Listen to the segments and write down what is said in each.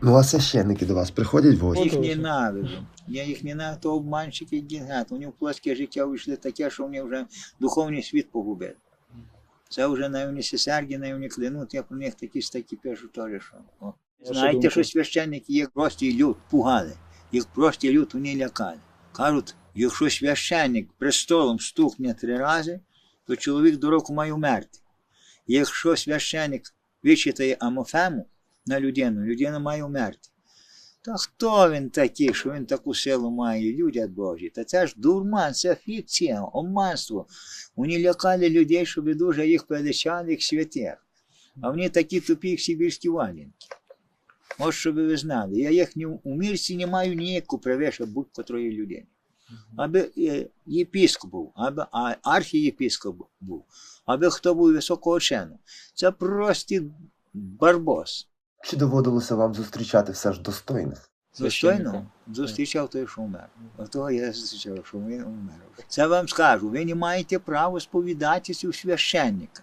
Ну а священники до вас приходять в гості? Їх Отож. ненавиджу. Я їх ненавиджу, то обманщики і гігат. Вони в плоске життя вийшли таке, що вони вже духовний світ погубили. Це вже на вони сесарді, на вони клянуть, я про них такі статті пишу теж, що. О. Знаєте, що священники їх простий люд пугали, їх простий люд вони лякали. Кажуть, якщо священник престолом стукне три рази, то чоловік до року має вмерти. Якщо священник вичитає амофему на людину, людина має вмерти. Та хто він такий, що він таку силу має, люди Божі? Та це ж дурман, це фікція, обманство. Вони лякали людей, щоб дуже їх величали, як святих. А вони такі тупі, як сибірські валянки. Ось щоб ви знали. Я їх ні, у мірці не маю ніяку превише будь-котрої людини. Аби е, єпіскоп був, аби архієпіскоп був, аби хто був високого чину. Це простий барбос. Чи доводилося вам зустрічати все ж достойних? Достойно зустрічав той, що вмер. Того я зустрічав, що він умер. Це вам скажу, ви не маєте права сповідатися у священника.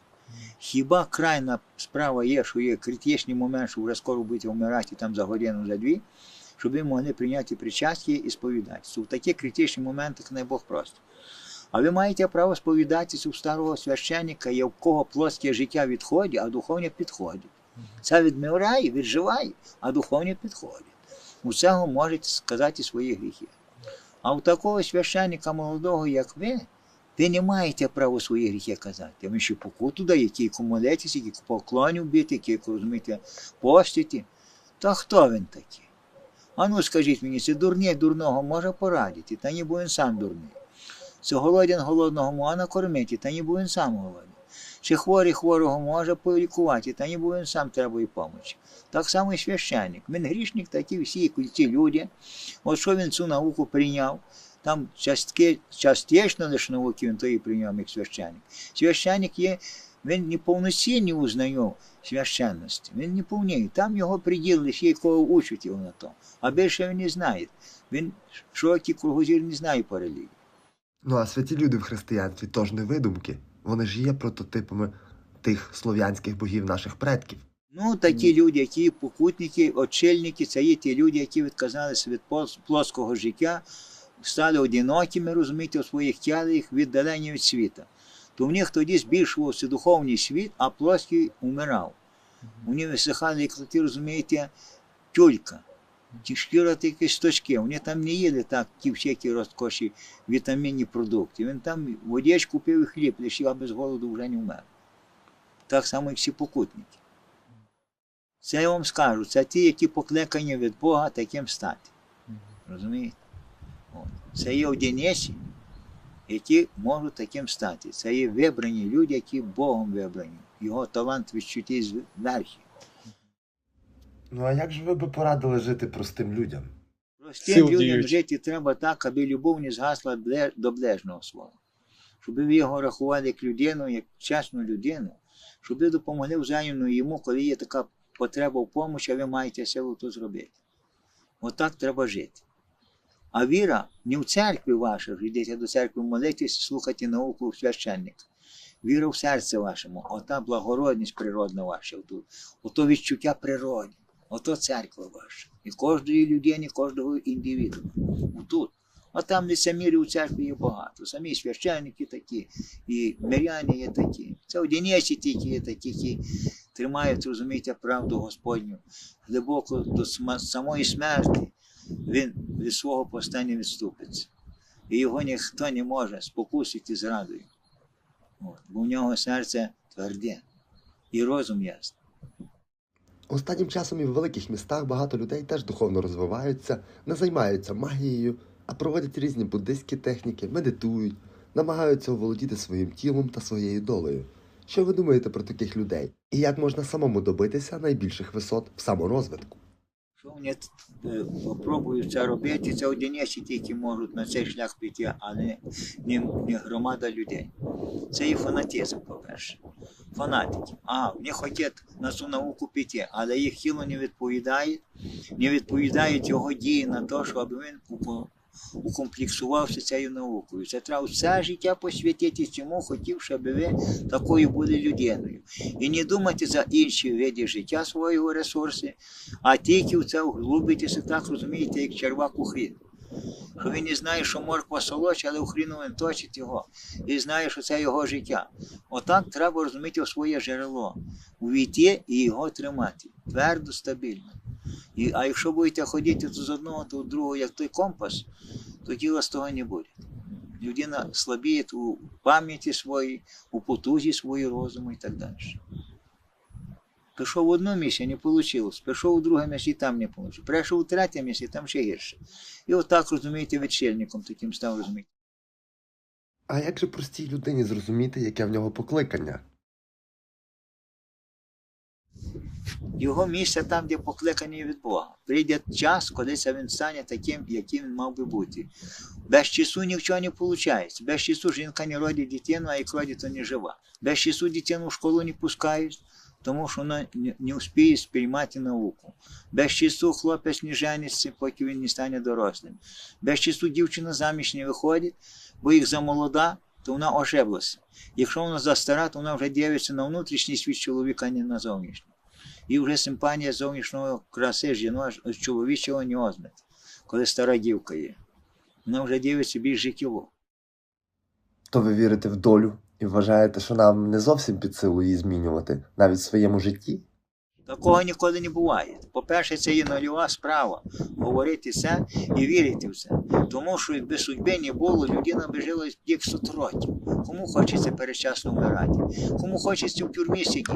Хіба крайна справа є, що є критичний момент, що вже скоро будете вмирати там за годину, за дві, щоб ви могли прийняти причастя і сповідатися. В такі критичні моменти не Бог просто. А ви маєте право сповідатися у старого священника, є в кого плоске життя відходить, а духовне підходить. Це відмирає, відживає, а духовне підходить. У цього можете сказати свої гріхи. А у такого священника молодого, як ви, ви не маєте права свої гріхи казати. Ви ще покуту даєте, які молитися, які поклонів бити, які, розумієте, постити. Та хто він такий? А ну скажіть мені, це дурний дурного може порадити, та ніби він сам дурний. Це голоден голодного може накормити, та ніби він сам голодний. Чи хворий хворого може полікувати, та ніби він сам треба і помочі. Так само і священник. Він грішник, такі всі ці люди. От що він цю науку прийняв, там частки, частично лише науки він то і прийняв як священник. Священник є, він не повноцінний узнає священності, він не повніє. Там його приділ лише якого учать його на то. А більше він не знає. Він широкий кругозір не знає по релігії. Ну а святі люди в християнстві тож не видумки. Вони ж є прототипами тих слов'янських богів наших предків. Ну, такі люди, які покутники, очільники, це є ті люди, які відказалися від плоского життя, стали одинокими, розумієте, у своїх тілах, віддалені від світа. То в них тоді збільшувався духовний світ, а плоский умирав. Вони висихали, як ти розумієте, тюлька. Шкіра кісточки, вони там не їли так, ті всякі розкоші вітамінні продукти. Він там водичку пив і хліб, лише а без голоду вже не вмер. Так само, як всі покутники. Це я вам скажу, це ті, які покликані від Бога таким стати. Розумієте? Це є одиниці, які можуть таким стати. Це є вибрані люди, які Богом вибрані. Його талант відчуття зверху. Ну а як же ви би порадили жити простим людям? Простим Сил людям діють. жити треба так, аби любов не згасла до ближнього свого. Щоб ви його рахували як людину, як чесну людину, щоб ви допомогли взаємно йому, коли є така потреба в помочі, а ви маєте силу то зробити. Отак треба жити. А віра не в церкві ваша, що йдете до церкви молитись, слухати науку священника. Віра в серце вашому, ота благородність природна ваша ото відчуття природи, ото церква ваша. І кожної людини, кожного індивіду. Тут. А там лицемірів у церкві є багато. Самі священники такі, і миряни є такі. Це одиниці тільки є такі, які тримають, розумієте, правду Господню. Глибоко до самої смерті він від свого постання відступиться. І його ніхто не може спокусити зрадою. Бо в нього серце тверде і розум ясний. Останнім часом і в великих містах багато людей теж духовно розвиваються, не займаються магією, а проводять різні буддистські техніки, медитують, намагаються оволодіти своїм тілом та своєю долею. Що ви думаєте про таких людей? І як можна самому добитися найбільших висот в саморозвитку? Що вони спробують це робити, це одиниці тільки можуть на цей шлях піти, а не, не, не громада людей. Це і фанатизм, по-перше. Фанатики. А, вони хочуть на цю науку піти, але їх тіло не відповідає, не відповідають його дії на те, щоб він укомплексувався цією наукою. Це треба все життя посвятити цьому, хотів, щоб ви такою були людиною. І не думати за інші види життя свого ресурсу, а тільки в це вглубитися, так розумієте, як червак у хрін. Що він не знає, що морква солодша, але у хріну він точить його. І знає, що це його життя. Отак треба розуміти своє джерело, увійти і його тримати. Твердо, стабільно. І, а якщо будете ходити з одного, то з другого, як той компас, то діла з того не буде. Людина слабіє у пам'яті своїй, у потузі своєї розуму і так далі. Пішов в одну місце, не вийшло. Пішов у друге місце, і там не вийшло. Прийшов у третє місце, там ще гірше. І отак, розумієте, відшельником таким став розуміти. А як же простій людині зрозуміти, яке в нього покликання? Його місце там, де покликані від Бога. Прийде час, коли він стане таким, яким він мав би бути. Без часу нічого не виходить. Без часу жінка не родить дитину, а як родить, то не жива. Без часу дитину в школу не пускають, тому що вона не, не успіє сприймати науку. Без часу хлопець не жениться, поки він не стане дорослим. Без часу дівчина заміж не виходить, бо їх замолода, то вона ожеблася. Якщо вона застара, то вона вже дивиться на внутрішній світ чоловіка, а не на зовнішній. І вже симпанія зовнішньої краси жіночого чоловічого не ознають, коли стара дівка є. Вона вже дивиться більш життєво. То ви вірите в долю і вважаєте, що нам не зовсім під силу її змінювати, навіть в своєму житті? Такого ніколи не буває. По-перше, це є нульова справа говорити це і вірити в це. Тому що якби судьби не було, людина би жила як 100 років. Кому хочеться передчасно вмирати, кому хочеться в тюрмі сидіти,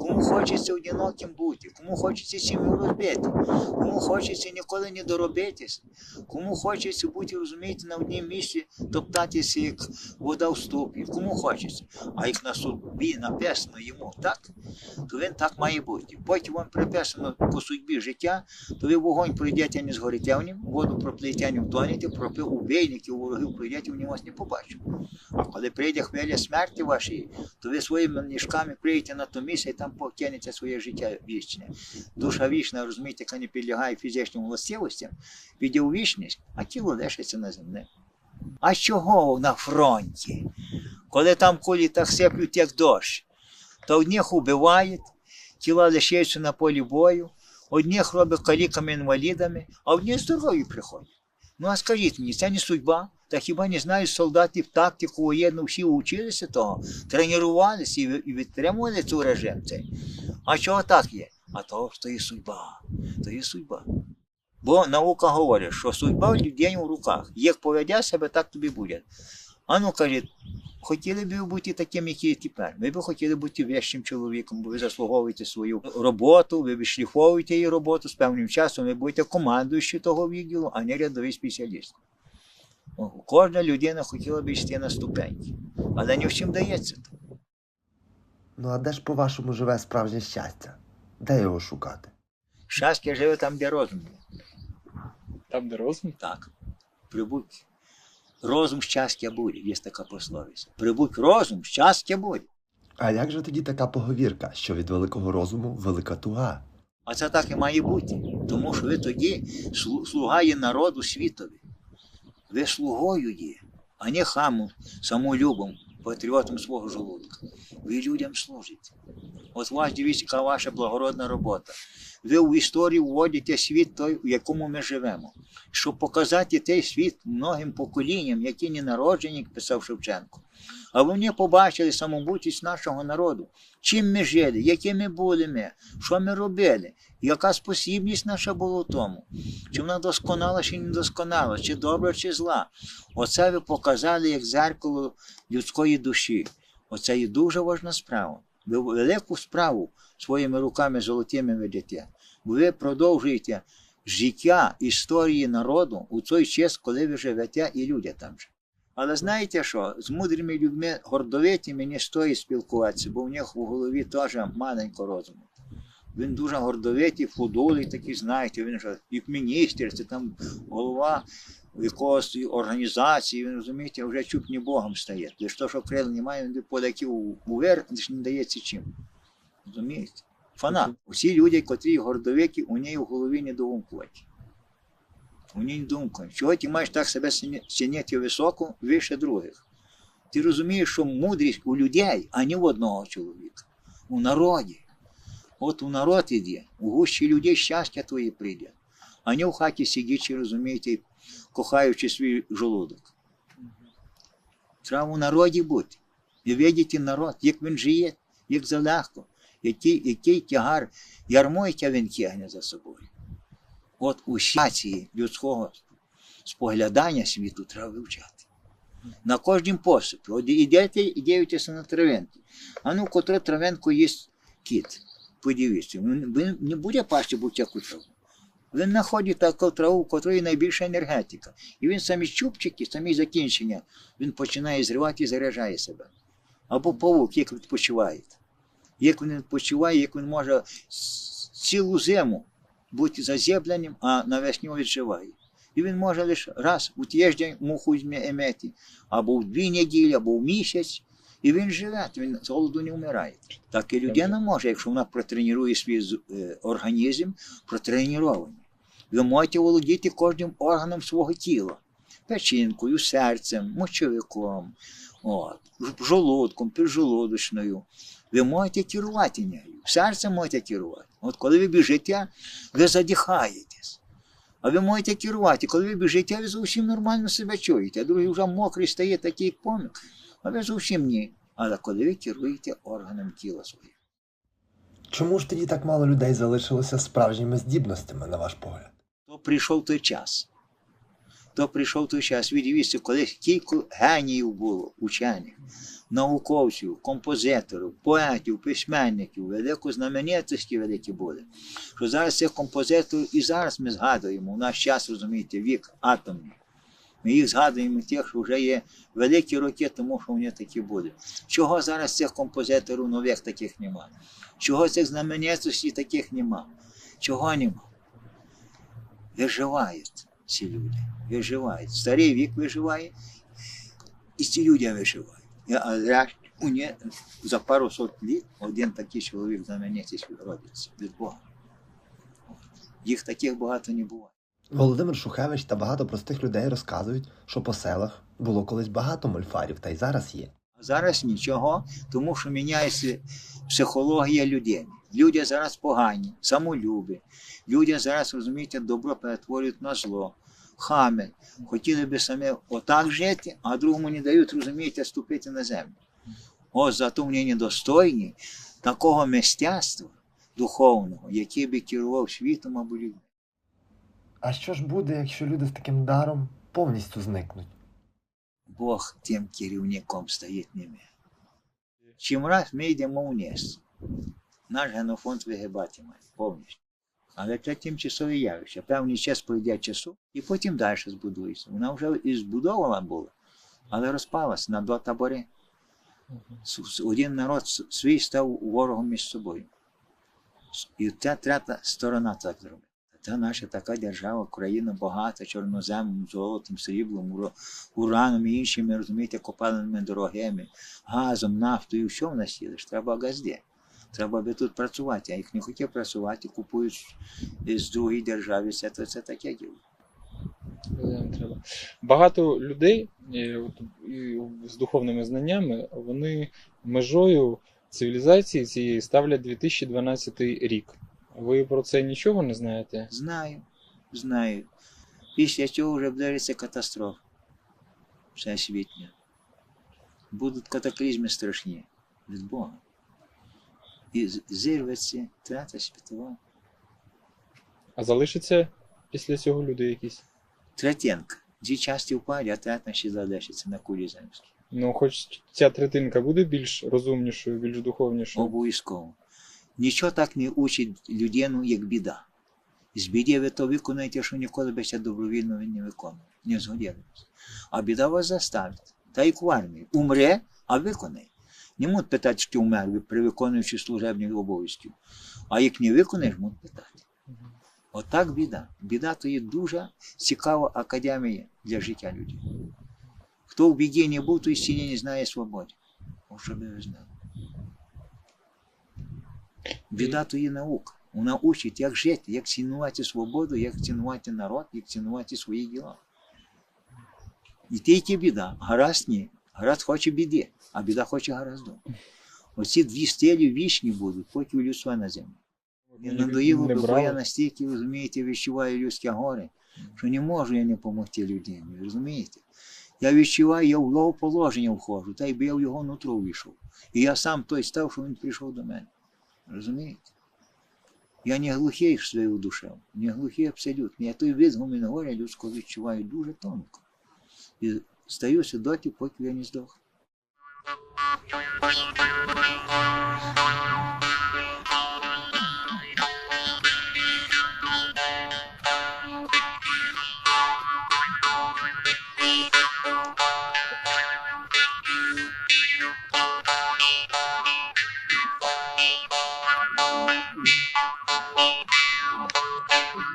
кому хочеться одиноким бути, кому хочеться сім'ю розбити, кому хочеться ніколи не доробитись, кому хочеться бути, розумієте, на однім місці топтатися, як вода в ступі, кому хочеться. А як на судьбі написано йому так, то він так має бути. Потім вам приписано по судьбі життя, то ви вогонь пройдете, не згорите в ньому, воду проплетете, не втонете, пропив убійників, ворогів пройдете, вони вас не побачать. А коли прийде хвиля смерті вашої, то ви своїми ніжками прийдете на то місце і там покинете своє життя вічне. Душа вічна, розумієте, яка не підлягає фізичним властивостям, піде у вічність, а тіло лишиться на землі. А чого на фронті? Коли там кулі так сиплють, як дощ, то одних убивають, тіла лишаються на полі бою, одних робить каліками інвалідами, а одні здорові приходять. Ну а скажіть мені, це не судьба? Та хіба не знають солдатів тактику воєнну, всі училися того, тренувалися і відтримували цей режим цей. А чого так є? А того, що є судьба. То є судьба. Бо наука говорить, що судьба людей в руках. Як поведя себе, так тобі буде. А ну кажіть, хотіли б ви бути таким, як є тепер. Ви б хотіли бути вищим чоловіком, бо ви заслуговуєте свою роботу, ви відшліфовуєте її роботу з певним часом, ви будете командуючи того відділу, а не рядовий спеціаліст. Кожна людина хотіла б йти на ступеньки, але не всім дається. Ну а де ж по-вашому живе справжнє щастя? Де його шукати? Щастя живе там, де розум. є. Там, де розум? Так. Прибудь. Розум щастя буде, є така пословиця. Прибудь розум, щастя буде. А як же тоді така поговірка, що від великого розуму велика туга? А це так і має бути. Тому що ви тоді слу- слуга є народу світові. Ви слугою є, а не хамом, самолюбом, патріотом свого желудка. Ви людям служите. От вас дивіться, яка ваша благородна робота. Ви в історію вводите світ той, в якому ми живемо. Щоб показати той світ многим поколінням, які не народжені, як писав Шевченко. А вони побачили самобутність нашого народу. Чим ми жили, якими були ми, що ми робили, яка спосібність наша була в тому, чи вона досконала, чи не досконала, чи добра, чи зла. Оце ви показали як зеркало людської душі. Оце є дуже важна справа. Велику справу своїми руками золотими ведете. Бо ви продовжуєте життя історії народу у той час, коли ви живете і люди там же. Але знаєте що? З мудрими людьми гордовитими не стоїть спілкуватися, бо в них у голові теж маленько розуму. Він дуже гордовитий, худолий такий, знаєте, він же як міністр, це там голова якогось організації, він розумієте, вже чуть не Богом стає. Лише то, що крил немає, він полетів уверх, не дається чим. Розумієте? Фанат. Усі люди, котрі гордовиті, у неї в голові недоумкуваті. Вони не думають, чого ти маєш так себе чинити високо, вище других. Ти розумієш, що мудрість у людей, а не в одного чоловіка. У народі. От у народ іде, у гущі людей щастя твоє прийде. А не в хаті сидячи, розумієте, кохаючи свій жолудок. Треба у народі бути. І видіти народ, як він живе, як залегко, який, який тягар, ярмо, він тягне за собою. От у сяці людського споглядання світу треба вивчати. На кожнім посипі. От ідете і дивитеся на травинки. А ну, котре травинку є кіт. Подивіться, він не буде пасти будь-яку траву. Він знаходить таку траву, у котрої найбільша енергетика. І він самі чубчики, самі закінчення, він починає зривати і заряджає себе. Або павук, як відпочиває. Як він відпочиває, як він може цілу зиму бути зазєбленим, а навесні відживає. І він може лише раз у тиждень муху емети, або в дві неділі, або в місяць. І він живе, він з голоду не вмирає. Так і людина може, якщо вона протренує свій е, організм, протренований. Ви можете володіти кожним органом свого тіла, печінкою, серцем, мочовиком, от, жолудком, піджолудочною. Ви можете керувати нею, серцем можете керувати. От коли ви біжите, ви задихаєтесь. А ви можете керувати. Коли ви біжите, ви зовсім нормально себе чуєте, а другий вже мокрий стає такий помік, а ви зовсім ні. Але коли ви керуєте органом тіла своїм. Чому ж тоді так мало людей залишилося справжніми здібностями, на ваш погляд? То прийшов той час. То прийшов той час. Ви дивіться, коли кілька геніїв було, учених, науковців, композиторів, поетів, письменників, велику знаменитості великі були. Що зараз цих композиторів і зараз ми згадуємо. У наш час, розумієте, вік атомний. Ми їх згадуємо тих, що вже є великі роки, тому що вони такі будуть. Чого зараз цих композиторів нових таких нема? Чого цих знаменитостей таких нема? Чого нема? Виживають ці люди. Виживають. Старий вік виживає, і ці люди виживають. А у не, за пару сот літ один такий чоловік знаменитість родиться від Бога. Їх таких багато не буває. Володимир Шухевич та багато простих людей розказують, що по селах було колись багато мольфарів, та й зараз є. А зараз нічого, тому що міняється психологія людей. Люди зараз погані, самолюбі. Люди зараз, розумієте, добро перетворюють на зло, хами. Хотіли би самі отак жити, а другому не дають, розумієте, ступити на землю. Ось зато вони недостойні такого мистецтва духовного, який би керував світом або людьми. А що ж буде, якщо люди з таким даром повністю зникнуть? Бог тим керівником стоїть ними. Чим раз ми йдемо вниз, наш генофонд вигибатиме повністю. Але це тимчасове явище. Певний час пройде часу і потім далі збудується. Вона вже і збудована була, але розпалася на два табори. Один народ свій став ворогом між собою. І ця третя сторона так зробила. Це наша така держава, Україна багата чорноземом, золотом, сріблом, ураном і іншими, розумієте, копалинами дорогими, газом, нафтою. Що в нас є? Треба газди. Треба би тут працювати. А їх не хотів працювати, купують з другої держави. Це, це, це таке діло. Треба. Багато людей з духовними знаннями вони межою цивілізації цієї ставлять 2012 рік. Ви про це нічого не знаєте? Знаю, знаю. Після цього вже вдариться катастрофа всесвітня. Будуть катаклізми страшні від Бога. І зірветься трата світова. А залишиться після цього люди якісь? Третинка. Дві часті впаде, а третя ще залишиться на кулі земській. Ну, хоч ця третинка буде більш розумнішою, більш духовнішою. Обов'язково. Нічого так не учить людину, як біда. З біді ви то виконуєте, що ніколи би це добровільно він не виконує, не згодилися. А біда вас заставить. Та й в армії. Умре, а виконай. Не можуть питати, що ти умер, при виконуючи служебних обов'язків. А як не виконаєш, можуть питати. Отак біда. Біда то є дуже цікава академія для життя людей. Хто в біді не був, той сьогодні не знає свободи. О, щоб ви знали. Біда то є наука. Вона учить, як жити, як цінувати свободу, як цінувати народ, як цінувати свої діла. І те, і ті біда. Гаразд ні. Гаразд хоче біди, а біда хоче гаразду. Оці дві стилі вічні будуть, поки у людства на землі. І Їх надоїло би, бо я настільки, розумієте, відчуваю людське горе, що не можу я не допомогти людині, розумієте? Я відчуваю, я в його положення входжу, та й би я в його нутро вийшов. І я сам той став, що він прийшов до мене. Розумієте? Я не глухий своєю душею, не глухий абсолютно. Я той відгумін горя людського відчуваю дуже тонко. І стаюся доти, поки я не здох. Добре,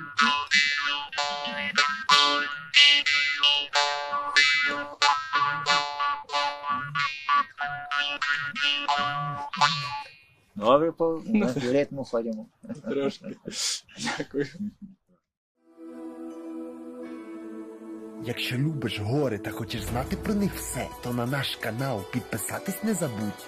по ми в ритму ходимо. Трошки. Дякую. Якщо любиш гори та хочеш знати про них все, то на наш канал підписатись не забудь.